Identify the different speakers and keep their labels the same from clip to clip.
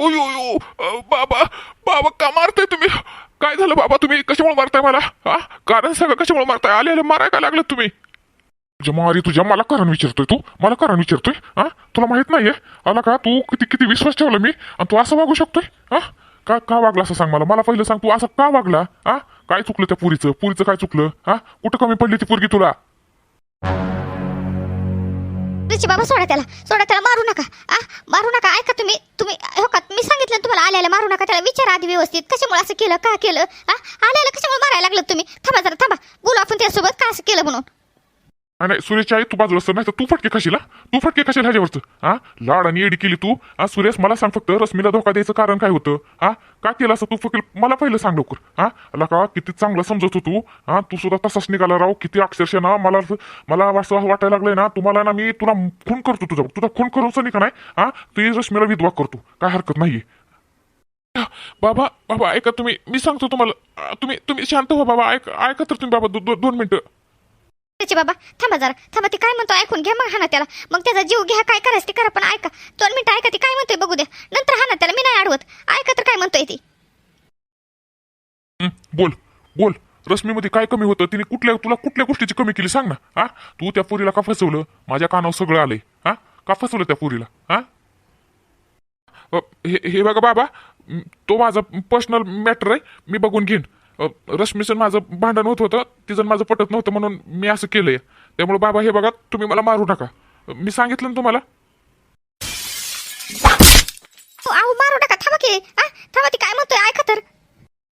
Speaker 1: ओयो ओयो बाबा बाबा का मारताय तुम्ही? काय झालं बाबा तुम्ही? कशामुळे मारताय मला? हा? कारण सगळं कशामुळे मारताय? आले आले माराय का लागलं तुम्ही? तुझ्या मारी तुझ्या मला कारण विचारतोय तू. मला कारण विचारतोय हा? तुला माहीत नाहीये? आला का? तू किती किती विश्वास ठेवला मी? आणि तू असं वागू शकतोय? हा? का का वागला असं सांग मला? मला पहिलं सांग तू असं का वागला? हा? काय चुकलं त्या पुरीचं? पुरीचं काय चुकलं? हा? कुठं कमी पडली ती पोरगी तुला?
Speaker 2: मिरची बाबा सोडा त्याला सोडा त्याला मारू नका. आ मारू नका ऐका तुम्ही तुम्ही हो का मी सांगितलं तुम्हाला आल्याला मारू नका त्याला विचारा आधी व्यवस्थित कशामुळे असं केलं का केलं? आ आल्याला कशामुळे मारायला लागलं तुम्ही? थांबा जरा थांबा. बोलू आपण त्यासोबत का असं केलं म्हणून?
Speaker 1: नाही, सुरेशची आई तू बाजूला असतं नाही तर तू फटके कशीला तू फटके कशाला ह्याच्यावरचं हा? लाड आणि एडी केली तू. हा सुरेश मला सांग फक्त रश्मीला धोका द्यायचं कारण काय होतं? हा? का केलं असं तू फक्त मला पहिलं सांग लवकर हा? अला का? किती चांगलं समजत हो तू हा? तू सुद्धा तसाच निघाला राव किती अक्षरशः ना मला मला असं वाटायला लागलंय ना तुम्हाला ना मी तुला खून करतो तुझा तुझा खून करून नाही का नाही? हा? तू रश्मीला विधवा करतो काय हरकत नाहीये. बाबा बाबा ऐका तुम्ही मी सांगतो तुम्हाला तुम्ही तुम्ही शांत व्हा बाबा ऐका ऐका तर तुम्ही बाबा दोन मिनिटं.
Speaker 2: त्याचे बाबा थांबा जरा. थांबा ती काय म्हणतो? ऐकून घ्या मग हाना त्याला. मग त्याचा जीव घ्या काय करायचं ते करा पण ऐका. दोन मिनिटं ऐका ती काय म्हणतोय बघू द्या. नंतर हा ना त्याला मी नाही अडवत. ऐका तर काय म्हणतोय ती.
Speaker 1: हं, बोल बोल. रश्मीमध्ये काय कमी होतं? तिने कुठल्या तुला कुठल्या गोष्टीची कमी केली? सांग ना. हा? तू त्या पोरीला का फसवलं? माझ्या कानावर सगळं आलंय. हा? का फसवलं त्या पोरीला? हा? अ, हे हे बघा बाबा. म, तो माझा पर्सनल मॅटर आहे. मी बघून घेईन. रश्मीचं माझं भांडण होत होतं तिचं माझं पटत नव्हतं म्हणून मी असं केलंय. त्यामुळे बाबा हे बघा तुम्ही मला मारू नका. मी सांगितलं ना तुम्हाला?
Speaker 2: अहो अहो, मारू नका थांबा की. आ थांबा ती काय म्हणतोय ऐका तर.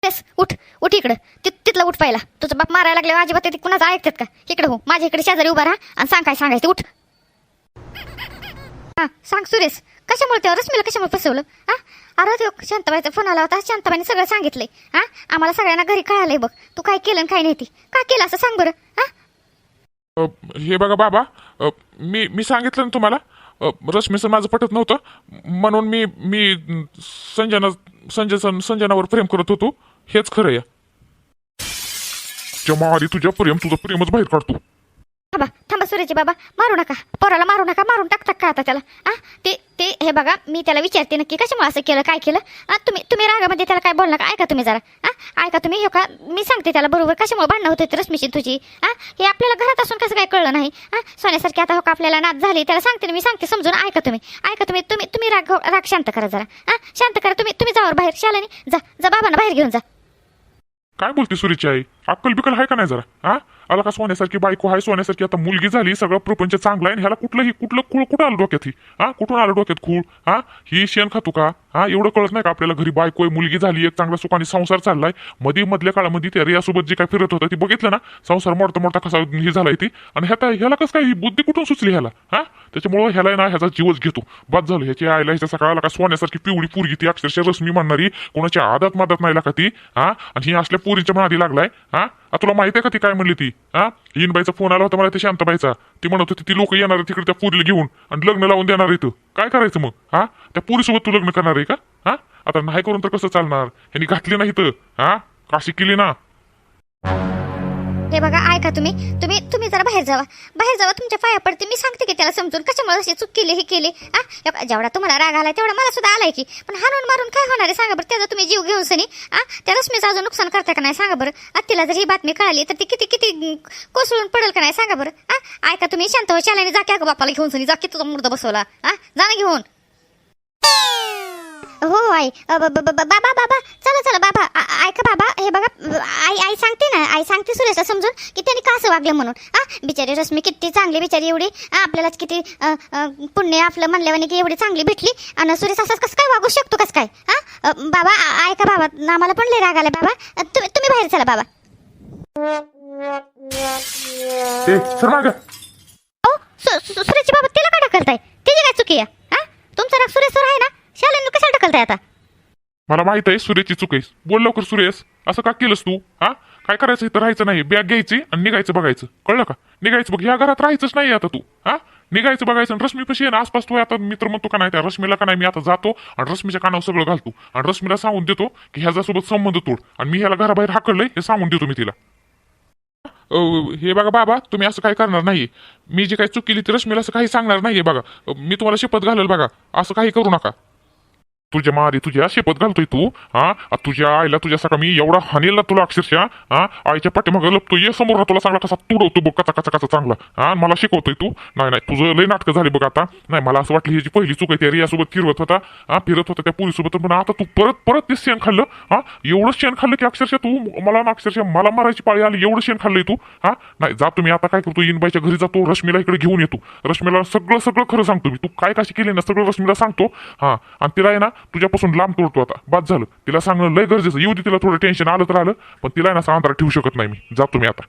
Speaker 2: बेस उठ उठ इकडं. ति तिथला उठ पाहिला. तुझं बाप मारायला लागले अजिबात ते कुणाचं ऐकतात का? इकडं हो माझ्या इकडे शेजारी उभा राहा आणि सांग काय सांगायचं. उठ. हा सांग सुरेश. कशामुळे तेव्हा रश्मीला कशामुळे फसवलं? हा अरे तो शांताबाईचा फोन आला होता शांताबाईने सगळं सांगितलंय. हा आम्हाला सगळ्यांना घरी कळालंय बघ. तू काय केलं काय नाही ती? का केलं असं सांग बरं. हा
Speaker 1: अ, हे बघा बाबा अ, मी मी सांगितलं ना तुम्हाला अ, रश्मीचं माझं पटत नव्हतं. म्हणून मी मी संजना संजय संजनावर प्रेम करत होतो. हेच खरं आहे. जमारी तुझ्या प्रेम तुझं प्रेमच बाहेर काढतो.
Speaker 2: थांबा थांबा सूर्यजी बाबा मारू नका. पोराला मारू नका मारून टाकता का आता त्याला? आ? ते ते हे बघा मी त्याला विचारते नक्की कशामुळे असं केलं काय केलं? तुम्ही तुम्ही रागामध्ये त्याला काय बोलणार का? ऐका तुम्ही जरा. हां ऐका तुम्ही हे का मी सांगते त्याला बरोबर कशामुळे भांडणं होते ते रश्मीची तुझी. हां हे आपल्याला घरात असून कसं काय कळलं नाही. हां सोन्यासारखी आता हो का आपल्याला नाच झाली त्याला सांगते ना मी सांगते समजून ऐका तुम्ही. ऐका तुम्ही तुम्ही तुम्ही राग राग शांत करा जरा. हां शांत करा तुम्ही तुम्ही जावर बाहेर शालाने. जा जा बाबांना बाहेर घेऊन जा.
Speaker 1: काय बोलते सुरेची आई? अक्कल बिकल आहे का नाही जरा? हा? आला का सोन्यासारखी बायको आहे सोन्यासारखी आता मुलगी झाली सगळं प्रपंच चांगला आहे आणि ह्याला कुठलंही कुठलं खूळ कुठं आलं डोक्यात ही? हा? कुठून आलं डोक्यात खूळ हा? ही शेण खातो का? हा? एवढं कळत नाही का आपल्याला घरी बायको आहे मुलगी झाली एक चांगला सुखाने संसार चाललाय. मध्ये मधल्या काळामध्ये त्या रियासोबत जे काय फिरत होता ती बघितलं ना? संसार मोडता मोडता कसा हे झालाय ती. आणि ह्याता ह्याला कसं काय ही बुद्धी कुठून सुचली ह्याला? हा? त्याच्यामुळं ह्याला ना ह्याचा जीवच घेतो. बाद झालं ह्याच्या आईला ह्याच्या सकाळला का सोन्यासारखी पिवळी पुरगी ती अक्षरशः रश्मी म्हणणारी कोणाच्या आदात मादात नाही का ती. हा? आणि ही असल्या पोरीच्या मनादी लागलाय. हा? आ, तुला माहिती आहे का ती काय म्हणली ती? हा? इनबाईचा फोन आला होता मला ते शांताबाईचा. ती म्हणत होती ती लोक येणार तिकडे त्या पुरीला घेऊन आणि लग्न लावून देणार आहे इथं काय करायचं मग? हा? त्या पुरीसोबत तू लग्न करणार आहे का? हा? आता नाही करून तर कसं चालणार? ह्यांनी घातली नाही इथं. हा? काशी केली ना?
Speaker 2: हे बघा ऐका तुम्ही. तुम्ही तुम्ही जरा बाहेर जावा. बाहेर जावा तुमच्या पाया पडते. मी सांगते की त्याला समजून. कशामुळे अशी चूक केली हे केली? आ? जेवढा तुम्हाला राग आलाय तेवढा मला सुद्धा आलाय की. पण हाणून मारून काय होणार आहे? सांगा बरं त्याचा तुम्ही जीव घेऊन सनी. आ? त्या रश्मीचं अजून नुकसान करता का नाही? सांगा बरं. आ तिला जर ही बातमी कळाली तर ती किती किती कोसळून पडेल का नाही? सांगा बरं. आ? ऐका तुम्ही शांत हो जा की अगं बापाला घेऊन सनी. जा की तुझा मुर्दा बसवला. आ? जा ना घेऊन. हो आई. बाबा बाबा. चला चला बाबा. ऐका बाबा. हे बघा आई आई सांगते ना आई सांगते सुरेशला समजून वागलं म्हणून. आ बिचारी रश्मी किती चांगली बिचारी एवढी. आपल्यालाच किती पुण्य आपलं म्हणल्यावाने की एवढी चांगली भेटली. आणि सुरेश असंच कसं काय वागू शकतो कसं काय? हा बाबा ऐका बाबा आम्हाला पण लय राग आला बाबा. तुम्ही तुम्ही बाहेर चला बाबा.
Speaker 1: सर
Speaker 2: सुरेशची बाबा तिला का ढकलताय तिची काय चुकी आहे? हा तुमचा राग सुरेशवर आहे ना? शालेन कशाला ढकलताय आता?
Speaker 1: मला माहीत आहे सुरेशची चूक आहे. बोल लवकर सुरेश. असं का केलंस तू? हा काय करायचं इथं? राहायचं नाही. बॅग घ्यायची आणि निघायचं बघायचं. कळलं का? निघायचं बघ. ह्या घरात राहायचंच नाही आता तू. हा? निघायचं बघायचं आणि रश्मी पशी आहे आसपास तू आता मित्र म्हणतो का नाही त्या रश्मीला का नाही? मी आता जातो आणि रश्मीच्या कानावर सगळं घालतो. आणि रश्मीला सांगून देतो की ह्याच्यासोबत संबंध तोड. आणि मी ह्याला घराबाहेर हाकडलंय हे सांगून देतो मी तिला. हे बघा बाबा तुम्ही असं काही करणार नाही मी जी काही चूक केली ती रश्मीला असं काही सांगणार नाहीये बघा. मी तुम्हाला शपथ घालेल बघा. असं काही करू नका.
Speaker 3: तुझ्या मारी तुझ्या शेपत घालतोय तू हा? आ, तुझ्या आईला तुझ्या सका मी एवढा हानेल ना तुला अक्षरशः हा? आईच्या पाठीमागं लपतो ये समोर ना तुला चांगला कसा तुडवतो बघ कचा कचा कसा चांगला हा? मला शिकवतोय तू. नाही नाही तुझं लय नाटकं झाली बघ आता. नाही मला असं वाटलं ह्याची पहिली चूक आहे त्या रियासोबत फिरवत होता हा? फिरत होता त्या पोलीसोबत पण आता तू परत परत ते शेण खाल्लं हा? एवढं शेण खाल्लं की अक्षरशः तू मला ना अक्षरशः मला मारायची पाळी आली एवढं शेण खाल्लंय तू हा? नाही जा तुम्ही आता काय करतो इनबाईच्या घरी जातो रश्मीला इकडे घेऊन येतो. रश्मीला सगळं सगळं खरं सांगतो मी. तू काय कशी केली ना सगळं रश्मीला सांगतो हा? आणि तिला आहे ना तुझ्यापासून लांब तोडतो आता. बाद झालं. तिला सांगणं लय गरजेचं. येऊ दे तिला थोडं टेन्शन आलं तर आलं. पण तिला ना असं ठेवू शकत नाही मी. जातो मी आता.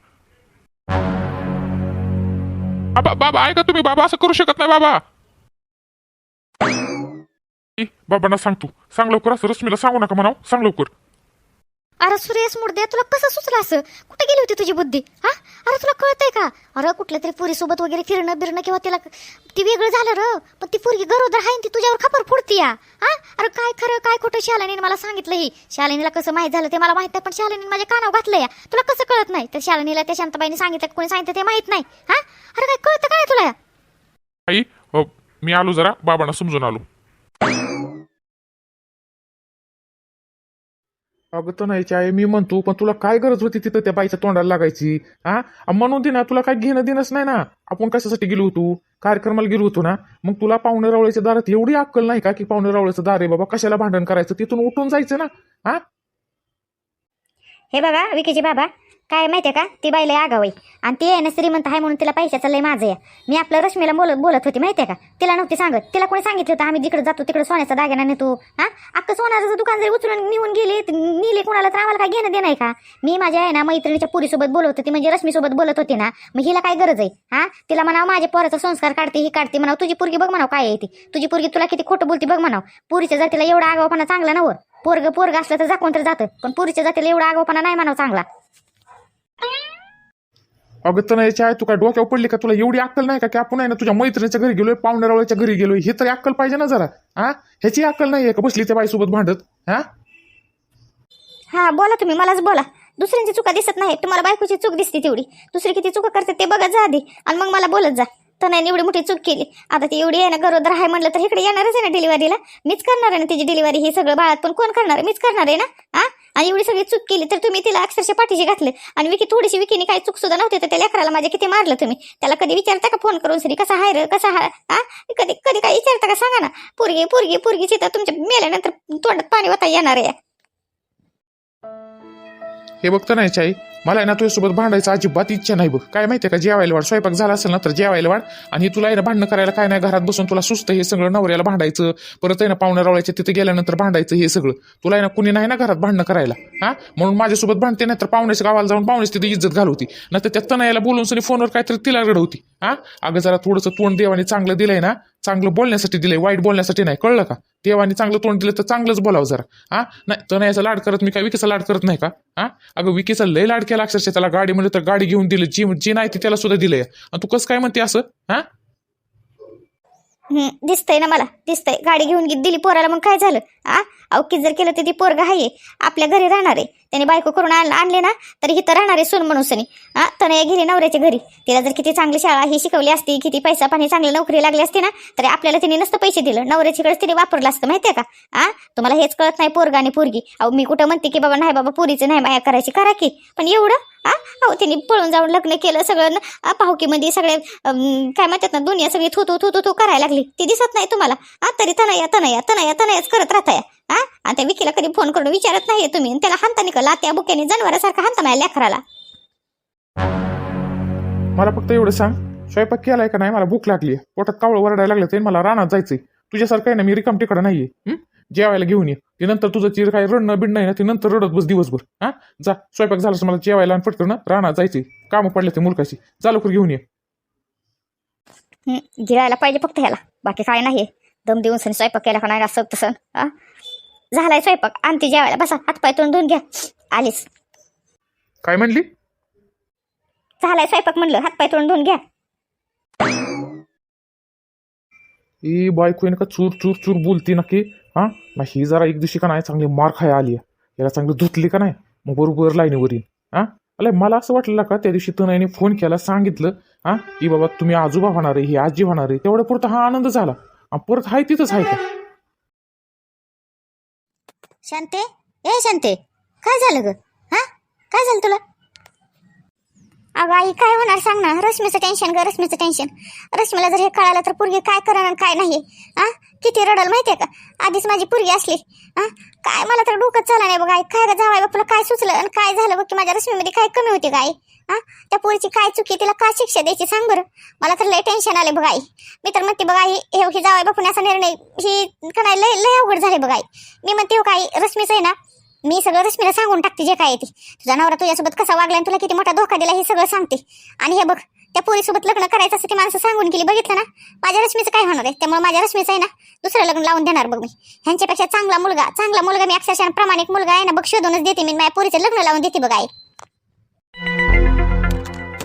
Speaker 3: बाबा बाबा ऐका तुम्ही. बाबा असं करू शकत नाही बाबा. बाबांना सांगतो सांग लवकर. असं रश्मीला सांगू नका म्हणाव. सांग लवकर.
Speaker 2: अरे सुरेश मुर्दे तुला कसं सुचलं असं? कुठे गेली होती तुझी बुद्धी? हा? अरे तुला कळतंय का? अरे कुठल्या तरी पुरीसोबत वगैरे फिरणं बिरणं किंवा तिला ती वेगळं झालं र. पण ती पोरगी गरोदर आहे ती तुझ्यावर खबर फुडती या. हा? अरे काय खरं काय खोटं? शालिनीने मला सांगितलं ही. शालिनीला कसं माहीत झालं ते मला माहीत नाही पण शालिनीने माझ्या कानावर घातलं या. तुला कसं कळत नाही? तर शालिनीला त्या शांतबाईने सांगितलं कोणी सांगितलं ते माहीत नाही. हा? अरे काय कळतं काय तुला?
Speaker 3: आई मी आलो जरा. बाबांना समजून आलो.
Speaker 1: अगं तर नाही आहे मी म्हणतो पण तुला काय गरज होती तिथं त्या बाईच्या तोंडाला लागायची? हा? म्हणून दे ना तुला काय घेणं देणंच नाही ना. आपण कशासाठी गेलो होतो? कार्यक्रमाला गेलो होतो ना. मग तुला पाहुणे रावळ्याच्या दारात एवढी अक्कल नाही का की पाहुणे रावळ्याचं दार आहे बाबा कशाला भांडण करायचं? तिथून उठून जायचं ना. हा?
Speaker 2: हे बघा विकीची बाबा काय माहितीये का? ती बाईला आगाव आहे. आणि ती आहे ना श्रीमंत आहे म्हणून तिला पैशाचं लय माझं आहे. मी आपल्या रश्मीला बोलत बोलत होती माहितीये का? तिला नव्हती सांगत. तिला कोणी सांगितलं होतं आम्ही जिकडे जातो तिकडे सोन्याचा दागिना नेतो. हा? अख्खं सोन्याचं दुकान जरी उचलून निघून गेले नेले कोणाला तर आम्हाला काय घेणं देणं आहे का? मी माझ्या आहे ना मैत्रिणीच्या पुरीसोबत बोलत होती म्हणजे रश्मीसोबत बोलत होती ना मग हिला काय गरज आहे? हा? तिला म्हणावं माझ्या पोराचा संस्कार काढते ही काढते. म्हणावं तुझी पोरगी बघ म्हणावं काय आहे ती? तुझी पोरगी तुला किती खोटं बोलती बघ म्हणावं. पुरीच्या जातीला एवढा आगावपणा चांगला नवर पोरग पोरग असलं तर जाकून तर जातं पण पुरीच्या जातीला एवढा आगावपणा नाही म्हणावं चांगला.
Speaker 1: अगं तर नाही आहे तू काय डोक्यावर पडली का? तुला एवढी अक्कल नाही का की आपण आहे ना तुझ्या मैत्रिणीच्या घरी गेलोय पाहुणेरावळ्याच्या घरी गेलोय? हे तरी अक्कल पाहिजे ना जरा. हा? ह्याची अक्कल नाही आहे का? बसली त्या बाईसोबत भांडत. हा?
Speaker 2: हा बोला तुम्ही मलाच बोला. दुसऱ्यांची चुका दिसत नाही तुम्हाला बायकोची चूक दिसते तेवढी. दुसरी किती चुका करते ते बघत जा आधी. आणि मग मला बोलत जा. तर नाही एवढी मोठी चूक केली. आता ती एवढी आहे ना गरोदर आहे म्हणलं तर इकडे येणारच आहे ना डिलिव्हरीला मीच करणार आहे ना तिची डिलिव्हरी हे सगळं बाळात पण कोण करणार आहे? मीच करणार आहे ना? हा? आणि एवढी सगळी चूक केली तर तुम्ही तिला अक्षरशः पाठीशी घातले. आणि विकी थोडीशी विकीने काही चूक सुद्धा नव्हती तर त्या लेकराला माझ्या किती मारलं तुम्ही? त्याला कधी विचारता का फोन करून? सरी कसा हाय रे? कसा हा? कधी कधी काय विचारता का सांगा ना? पोरगी पोरगी पोरगीची तर तुमच्या मेल्यानंतर तोंडात पाणी होता येणार आहे.
Speaker 1: हे बघतं नाही आई मला आहे ना तुझ्यासोबत भांडायचं अजिबात इच्छा नाही बघ. काय माहिती का? जेवायला वाढ. स्वयंपाक झाला असेल ना तर जेवायला वाढ. आणि तुला आहे ना भांडणं करायला काय नाही? घरात बसून तुला सुस्त हे सगळं नवऱ्याला भांडायचं. परत आहे ना पाहुण्या रावळ्याच्या तिथे गेल्यानंतर भांडायचं हे सगळं. तुला आहे ना कुणी नाही ना घरात भांडणं करायला. हा? म्हणून माझ्यासोबत भांडते नाही तर पाहुण्याच्या गावाला जाऊन पाहुण्याची तिथे इज्जत घालवती. नाही तर त्या तनयाला बोलून सनी फोनवर काहीतरी तिला रडवती हा? अगं जरा थोडंसं तोंड देवाने चांगलं दिलंय ना. चांगलं बोलण्यासाठी दिलंय वाईट बोलण्यासाठी नाही. कळलं का? देवाने चांगलं तोंड दिलं तर चांगलंच बोलावं जरा. हा? नाही तनयाचा लाड करत मी काय विकेचा लाड करत नाही का? हा? अगं विकेचा लय लाड केला अक्षरशः त्याला गाडी म्हणलं तर गाडी घेऊन दिलं जी जी नाही ती त्याला सुद्धा दिलंय. आणि तू कसं काय म्हणते असं? हा?
Speaker 2: हम्म, दिसतंय ना मला दिसतंय. गाडी घेऊन दिली पोराला मग काय झालं? आ? अवकी जर केलं तर ती पोरग आहे आपल्या घरी राहणार आहे. त्याने बायको करून आण- आणले ना तर हिथं राहणार आहे सून म्हणून सनी. हा तनया गेली नवऱ्याच्या घरी. तिला जर किती चांगली शाळा ही शिकवली असती किती पैसा पाणी चांगली नोकरी लागली असती ना तरी आपल्याला तिने नसतं पैसे दिलं. नवऱ्याच्याकडेच तिने वापरलं असतं माहितीये का? आ? तुम्हाला हेच कळत नाही पोरगा आणि पोरगी. अहो मी कुठं म्हणते की बाबा नाही बाबा पोरीचं नाही माया करायची. करा की. पण एवढं आ? अहो तिने पळून जाऊन लग्न केलं सगळं पाहुकीमध्ये सगळे काय म्हणतात ना दुनिया सगळी थू थू थू थू थू करायला लागली. ती दिसत नाही तुम्हाला. आ तरी तनया तनया तनया तनयाच करत राहताय. हा आणि त्या विकीला कधी फोन करून विचारत नाहीये तुम्ही. आणि त्याला हांता निकला त्या बुक्याने जनावरासारखा हांता माझ्या लेकराला?
Speaker 1: मला फक्त एवढं सांग. स्वयंपाक केलाय का नाही? मला भूक लागली पोटात कावळं वरडायला लागलं ते मला रानात जायचंय. तुझ्यासारखं आहे ना मी रिकाम तिकडं नाहीये. हं? जेवायला घेऊन ये. ते नंतर तुझं चिर काय रडणं बिडणं आहे ना ते नंतर रडत बस दिवसभर. हा? जा स्वयंपाक झाला मला जेवायला आणि पटकन रानात जायचंय. कामं पडले ते मुलकाची जा लवकर घेऊन ये.
Speaker 2: हं, गिळायला पाहिजे फक्त ह्याला. बाकी काय नाही दम देऊन सण स्वयंपाक केला का नाही असं तसं हा? झालाय स्वयंपाक. आणते जेवायला. बसा हातपाय तोंड धुवून घ्या. आलीच
Speaker 1: काय म्हणली?
Speaker 2: झालाय स्वयंपाक म्हणलं. हातपाय तोंड धुवून घ्या.
Speaker 1: ही बायको आहे ना का चूर चूर चूर बोलती नक्की हा? ना ही जरा एक दिवशी का नाही चांगली मार खाय आली. याला चांगली धुतली का नाही? मग बरोबर लाईनीवर येईन हा? अरे मला असं वाटलं का त्या दिवशी तनयने फोन केला सांगितलं हा? की बाबा तुम्ही आजोबा होणार आहे ही आजी होणार आहे. तेवढ्या पुरता हा आनंद झाला. परत हाय तिथंच आहे का?
Speaker 2: शांते? ए शांते काय झालं ग? हा? काय झालं तुला? अगं आई काय होणार सांग ना? रश्मीचं टेन्शन ग रश्मीचं टेन्शन रश्मीला जर हे कळालं तर पोरगी काय करणार आणि काय नाही? आ किती रडल माहितीये का? आधीच माझी पोरगी असली. आ काय? मला तर डोकं चाला नाही बघ आई. काय ग जावाय बापूला काय सुचलं आणि काय झालं बघ की माझ्या रश्मीमध्ये काय कमी होती का आई? हा? त्या पोरीची काय चुकी तिला काय शिक्षा द्यायची सांग बरं. मला तर लय टेन्शन आले बघाई आई. मी तर म्हणते बघ आई हे हे जावाय बापूने असा निर्णय. ही कणाय लय लय अवघड झाले बघ मी म्हणते हो काय रश्मीचं आहे ना मी सगळं रश्मीला सांगून टाकते जे काय येते तुझा नवरा तुझ्यासोबत कसा वागला आणि तुला किती मोठा धोका दिला हे सगळं सांगते. आणि हे बघ त्या पोरीसोबत लग्न करायचं असं ती माणसं सांगून गेली बघितलं ना? माझ्या रश्मीचं काय होणार आहे? त्यामुळे माझ्या रश्मीचं आहे ना दुसरं लग्न लावून देणार बघ मी. ह्यांच्यापेक्षा चांगला मुलगा चांगला मुलगा मी अक्षरशः प्रामाणिक मुलगा आहे ना बघ शोधूनच देते मी माझ्या पोरीचं लग्न लावून देते बघ आहे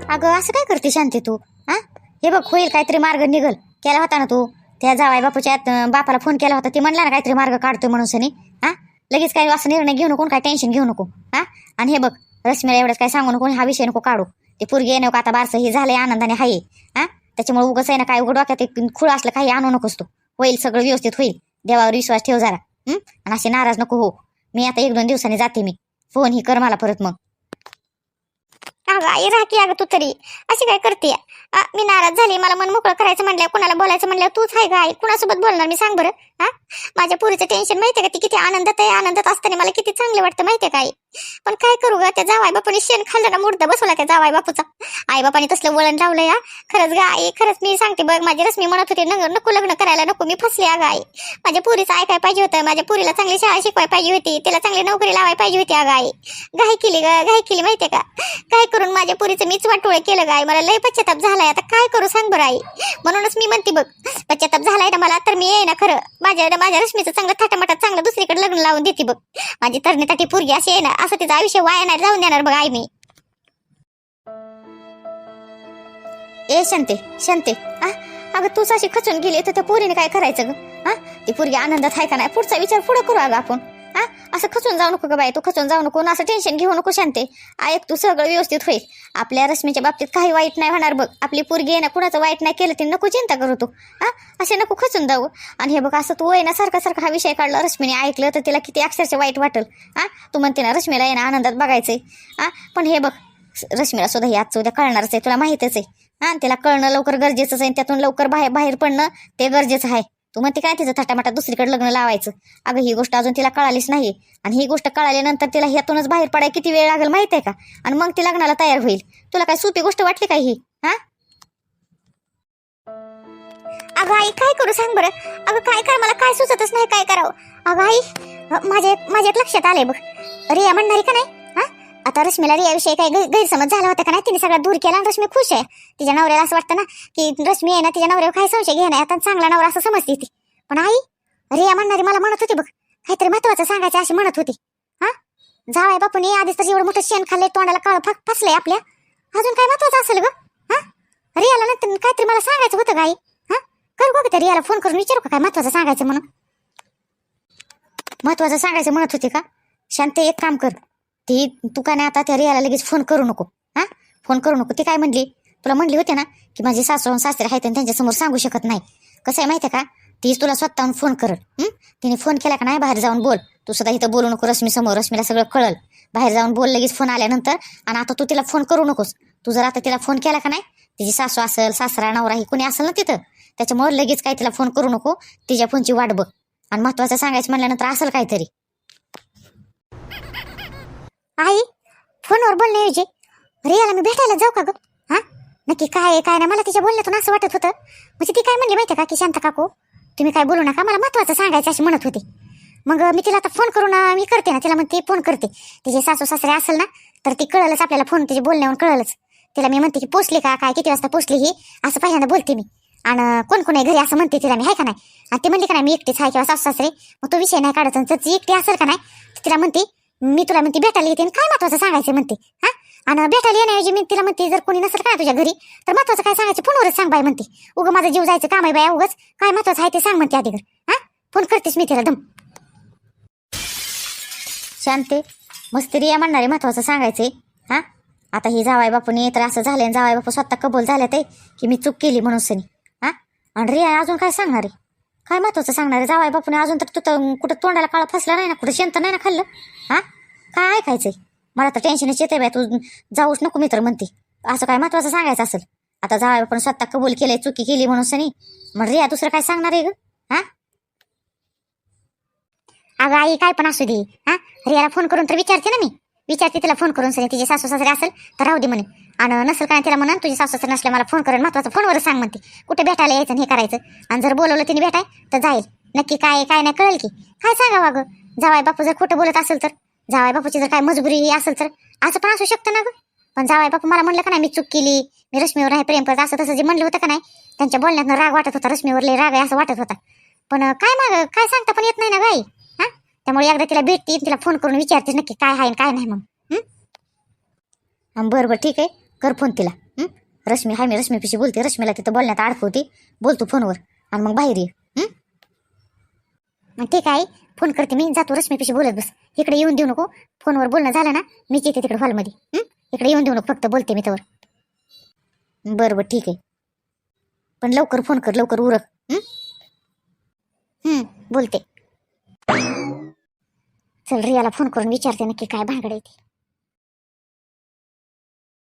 Speaker 2: अगं असं काय करते शांती तू? हा हे बघ होईल काहीतरी मार्ग निघल. केला होता ना तू? त्या जावाय बापूच्या बापाला फोन केला होता. ती म्हणला ना काहीतरी मार्ग काढतोय म्हणून सनी. हा लगेच काही असं निर्णय घेऊ नको काय टेन्शन घेऊ नको. हा आणि हे बघ रश्मीला एवढंच काय सांगू नको हा विषय नको काढू. ते पोरगी येणं नको आता बारसं हे झालंय आनंदाने हाय हा त्याच्यामुळे उगस आहे ना काय उघड डोक्यात एक खुळ असलं काही आणू नकोस तू. होईल सगळं व्यवस्थित होईल. देवावर विश्वास ठेव जरा. हं? आणि असे नाराज नको हो. मी आता एक दोन दिवसांनी जाते मी. फोन ही कर मला परत मग. अगं आई राखी अगं तू तरी. अशी काय करते मी नाराज झाली. मला मन मोकळं करायचं म्हणलं कुणाला बोलायचं म्हणलं तूच आहे का आई. कुणासोबत बोलणार मी सांग बरं हा? माझ्या पुरीचं टेन्शन माहितीये का? ती किती आनंदात आहे आनंदात असताना मला किती चांगलं वाटतं माहितीये का आई? पण काय करू ग त्या जावाय बापाने शेण खाल्लं ना मुर्दा बसवला त्या जावाय बापूचा. आई बापाने तसलं वळण लावलं या. खरंच ग आई खरंच मी सांगते बघ माझी रश्मी म्हणत होती नगर नको लग्न करायला नको. मी फसले अगं आई. माझ्या पुरीचं ऐकाय पाहिजे होतं माझ्या पुरीला चांगली शाळा शिकवाय पाहिजे होती तिला चांगली नोकरी लावाय पाहिजे होती अगं आई. घाई केली ग घाई केली माहितीये का? काय करून माझ्या पुरीचं मीच वाटोळे केलं गाय मला लय पश्चाताप झालाय आता काय करू सांग बरं आई. म्हणूनच मी म्हणते बघ पश्चाताप झालाय ना मला तर मी आहे ना खरं. माझ्या माझ्या रश्मीचं चांगलं थाटामाटात चांगलं दुसरीकडे लग्न लावून देते बघ. माझी तरणेसाठी पोरगी अशी आहे ना असं तिचं आयुष्य वाया नाही जाऊन देणार बघ आई मी. ए शांते शांते. आ अगं तूच अशी खचून गेली तर त्या पोरीने काय करायचं ग? हा ती पोरगी आनंदात आहे का नाही? पुढचा विचार पुढे करू अगं आपण. असं खचून जाऊ नको ग बाई तू खचून जाऊ नको आणि असं टेन्शन घेऊ नको शांते. ऐक तू सगळं व्यवस्थित होईल आपल्या रश्मीच्या बाबतीत काही वाईट नाही होणार बघ. आपली पोरगी आहे ना कुणाचं वाईट नाही केलं ते नको चिंता करू तू. हा? असे नको खचून जाऊ. आणि हे बघ असं तू आहे ना सारखा सारखा हा विषय काढला रश्मीने ऐकलं तर तिला किती अक्षरशः वाईट वाटेल. हा? तू म्हणते ना रश्मीला आहे ना आनंदात बघायचंय. हा? पण हे बघ रश्मीला सुद्धा हे आजचं उद्या कळणारच आहे तुला माहितच आहे. हा? तिला कळणं लवकर गरजेचंच आहे आणि त्यातून लवकर बाहेर बाहेर पडणं ते गरजेचं आहे. तू म्हणते काय तिचं थटामाटा दुसरीकडे लग्न लावायचं? अगं ही गोष्ट अजून तिला कळालीच नाही. आणि ही गोष्ट कळाल्यानंतर तिला ह्यातूनच बाहेर पडायला किती वेळ लागेल माहीत आहे का? आणि मग ती लग्नाला तयार होईल. तुला काय सोपी गोष्ट वाटली काय ही? हा? अगं आई काय करू सांग बरं? अगं काय काय मला काय सुचतच नाही काय करावं? अगं आई माझ्या माझ्या एक लक्षात आलंय बघ. रिया म्हणणारी का नाही? आता रश्मीला रियाविषयी काही गै- गैरसमज झाला होता का नाही? तिने सगळा दूर केला आणि रश्मी खुश आहे. तिच्या नवऱ्याला असं वाटतं ना की रश्मी आहे ना तिच्या नवऱ्यावर काही संशय घे नाही आता चांगला नवरा असं समजते ती. पण आई रिया म्हणणारी मला म्हणत होती बघ. काहीतरी महत्वाचं सांगायचं अशी म्हणत होती. हा? जावाय बापूने आधीच तर एवढं मोठं शेण खाल्लंय तोंडाला काळ फाक फसलंय आपल्या. अजून काय महत्वाचं असेल ग? हा? रियाला नंतर काहीतरी मला सांगायचं होतं गाई हा? करू बघ त्या रियाला फोन करून विचारू का काय महत्वाचं सांगायचं म्हणून? महत्वाचं सांगायचं म्हणत होती का? शांत एक काम कर. ती तू का नाही आता त्या रियाला लगेच फोन करू नको. हा? फोन करू नको. ती काय म्हणली? तुला म्हणली होती ना की माझे सासू आणि सासरे आहेत आणि त्यांच्यासमोर सांगू शकत नाही. कसं आहे माहिती आहे का? तीच तुला स्वतःहून फोन करल. तिने फोन केला का नाही? बाहेर जाऊन बोल. तू सुद्धा इथं बोलू नको रश्मी समोर रश्मीला सगळं कळल. बाहेर जाऊन बोल लगेच फोन आल्यानंतर. आणि आता तू तिला फोन करू नकोस. तू जर आता तिला फोन केला का नाही? तिची सासू असेल सासरा नवरा ही कोणी असेल ना तिथं त्याच्यामुळे लगेच काय तिला फोन करू नको. तिच्या फोनची वाट बघ. आणि महत्वाचं सांगायचं म्हणल्यानंतर असेल काहीतरी. आई फोनवर बोलण्याऐवजी रियाला मी भेटायला जाऊ का ग? हा? नक्की काय आहे, काय नाही मला तिच्या बोलण्यातून असं वाटत होतं. म्हणजे ती काय म्हणली माहिती का की शांत काकू तुम्ही काय बोलू नका मला महत्वाचं सांगायचं अशी म्हणत होती. मग मी तिला आता फोन करून मी करते ना तिला म्हणते फोन करते. तिचे सासू सासरे असेल ना तर ती कळलंच आपल्याला फोन तिचे बोलण्यावरून कळलंच. तिला मी म्हणते की पोचली का काय किती वाजता पोचली ही? असं पहिल्यांदा बोलते मी. आणि कोण कोण आहे घरी असं म्हणते तिला मी आहे का नाही? आणि ते म्हणते का नाही मी एकटीच आहे किंवा सासू सासरे मग तो विषय नाही काढायचा आणि जर ती एकटी असेल का नाही तिला म्हणते मी तुला म्हणते भेटायला येते आणि काय महत्वाचं सांगायचं? म्हणते. हा? आणि भेटायला येण्याऐवजी मी तिला म्हणते जर कोणी नसेल का तुझ्या घरी तर महत्वाचं काय सांगायचं? फोनवरच सांग बाय म्हणते. उगं माझं जीव जायचं काम आहे बाय उगच. काय महत्वाचं आहे ते सांग म्हणते आधी हा? फोन करतेस मी तिला दम. शांते मस्त रिया म्हणणारे महत्वाचं सांगायचंय. हा? आता ही जावाय बापूने तर असं झालंय आणि जावाय बापू स्वतः कबूल झाल्यात आहे की मी चूक केली म्हणून सनी. हा? आणि रिया अजून काय सांगणार आहे? काय महत्वाचं सांगणार? आहे जावाय बापूने अजून तर तू तर कुठं तोंडाला काळा फसला नाही ना कुठं शेंत नाही ना खाल्लं? हा? काय ऐकायचंय? मला तर टेन्शनच येते बाय तू जाऊच नको मित्र म्हणते. असं काय महत्वाचं सांगायचं असेल? आता जावाय बापून स्वतः कबूल केलंय चुकी केली म्हणून सनी. मग रिया दुसरं काय सांगणार आहे ग? हा? अगं आई काय पण असू दे. हा? रियाला फोन करून तर विचारते ना मी. विचारते तिला फोन करून सनी तिचे सासू सासरे असेल तर राहू दे म्हणे. आणि नसेल काय तिला म्हणा तुझे सासू सासरे नसले मला फोन करून महत्वाचं फोनवर सांग म्हणते. कुठे भेटायला यायचं आणि हे करायचं? आणि जर बोलवलं तिने भेटाय तर जाईल. नक्की काय काय नाही कळेल की. काय सांगा गं जावाय बापू जर खोटं बोलत असेल तर? जावाय बापूची जर काय मजबुरी असेल तर? असं पण असू शकतं ना गं. पण जावाय बापू मला म्हणलं का नाही मी चूक केली मी रश्मीवर नाही प्रेम करत असं तसं जे म्हणलं होतं का नाही त्यांच्या बोलण्यातनं राग वाटत होता रश्मीवर लय राग आहे असं वाटत होता. पण काय माग काय सांगता पण येत नाही ना गाई त्यामुळे एकदा तिला भेटते तिला फोन करून विचारते नक्की काय आहे आणि काय नाही मग. बरं बरं ठीक आहे. कर फोन तिला. रश्मी हाय मी रश्मीपेशी बोलते. रश्मीला तिथं बोलण्यात अडकवते बोलतो फोनवर आणि मग बाहेर ये. मग ठीक आहे फोन करते मी. जातो रश्मीपेशी बोलत बस. इकडे येऊन देऊ नको. फोनवर बोलणं झालं ना मीच येते तिकडे हॉलमध्ये इकडे येऊन देऊ नको. फक्त बोलते मी त्यावर बरं बरं ठीक आहे. पण लवकर फोन कर. लवकर उरक. बोलते. चल रियाला फोन करून विचारते नक्की काय भानगड येते